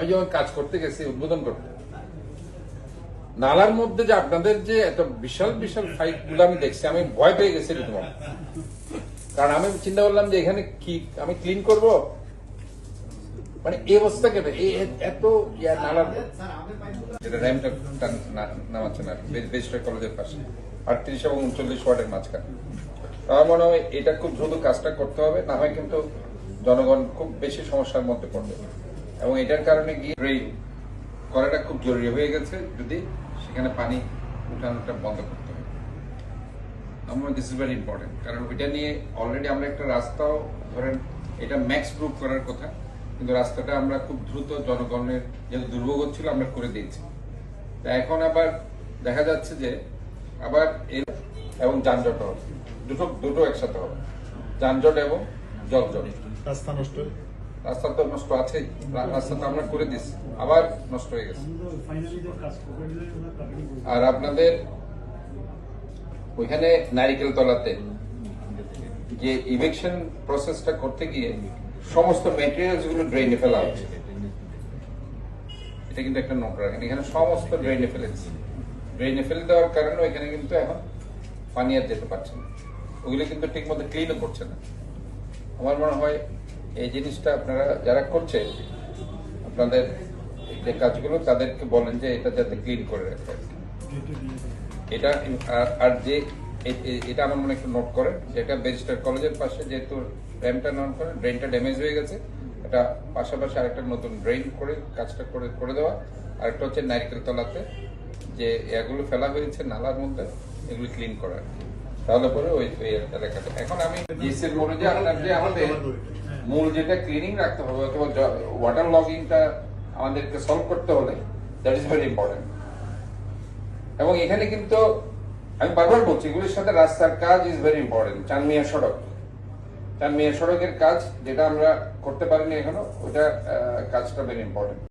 আমি যখন কাজ করতে গেছি, উদ্বোধন করতে। নালার মধ্যে যে আপনাদের যে এত বিশাল বিশাল ফাইটগুলো আমি দেখছি, আমি ভয় পেয়ে গেছি রীতিমতো কারণ আমি চিন্তা করলাম যে এখানে কি, আমি ক্লিন করব? মানে এই অবস্থা কেন এত নালার যেটা র্যামটা নামাচ্ছে না বেস্টার কলেজের পাশে। আটত্রিশ এবং উনচল্লিশ ওয়ার্ডের মাঝখানে। আমার মনে হয় এটা খুব দ্রুত কাজটা করতে হবে, না হয় কিন্তু জনগণ খুব বেশি সমস্যার মধ্যে পড়বে। এবং এটার কারণে গিয়ে ড্রেন করাটা খুব জরুরি হয়ে গেছে যদি সেখানে পানি উঠানোটা বন্ধ করতে হবে আমার দিস ইজ ভেরি ইম্পর্টেন্ট কারণ ওইটা নিয়ে অলরেডি আমরা একটা রাস্তাও, ধরেন এটা ম্যাক্স প্রুফ করার কথা, কিন্তু রাস্তাটা আমরা খুব দ্রুত জনগণের যেহেতু দুর্ভোগ হচ্ছিল আমরা করে দিয়েছি। তা এখন আবার দেখা যাচ্ছে যে আবার এর এবং যানজট হবে। দুটো দুটো একসাথে হবে। যানজট এবং জলজট। রাস্তা নষ্ট রাস্তা তো নষ্ট আছেই রাস্তা তো আমরা করে দিচ্ছি আবার নষ্ট হয়ে গেছে। আর আপনাদের ওইখানে নারিকেল তলাতে যে ইভেকশন প্রসেসটা করতে গিয়ে সমস্ত মেটেরিয়ালসগুলো ড্রেনে ফেলা হচ্ছে। এটা কিন্তু একটা নোট রাখেন এখানে সমস্ত ড্রেনে ফেলেছে। ড্রেনে ফেলে দেওয়ার কারণে ওইখানে কিন্তু এখন পানি আর যেতে পারছে না। ওগুলো কিন্তু ঠিক মতো ক্লিনও করছে না। আমার মনে হয় এই জিনিসটা আপনারা যারা করছে আপনাদের যে কাজগুলো, তাদেরকে বলেন যে এটা যাতে ক্লিন করে রাখে এটা আর- যে এটা আমার মনে একটু নোট করেন, যেটা বেজিস্টার কলেজের পাশে যেহেতু র্যামটা নন করেন ড্রেনটা ড্যামেজ হয়ে গেছে, এটা পাশাপাশি আরেকটা নতুন ড্রেন করে, কাজটা করে করে দেওয়া। আরেকটা হচ্ছে নারকেল তলাতে, যে এগুলো ফেলা হয়েছে নালার মধ্যে, এগুলো ক্লিন করা তাহলে পরে ওই এলাকাটা এখন আমি জিএসএল বলে যে আপনার যে আমাদের মূল যেটা ক্লিনিং রাখতে হবে, অথবা ওয়াটার লগিংটা আমাদেরকে সলভ করতে হলে দ্যাট ইজ ভেরি ইম্পর্টেন্ট এবং এখানে কিন্তু আমি বারবার বলছি, এগুলির সাথে রাস্তার কাজ ইজ ভেরি ইম্পর্টেন্ট চানমিয়া সড়ক। চানমিয়া সড়কের কাজ যেটা আমরা করতে পারিনি এখনও, ওটা কাজটা ভেরি ইম্পর্টেন্ট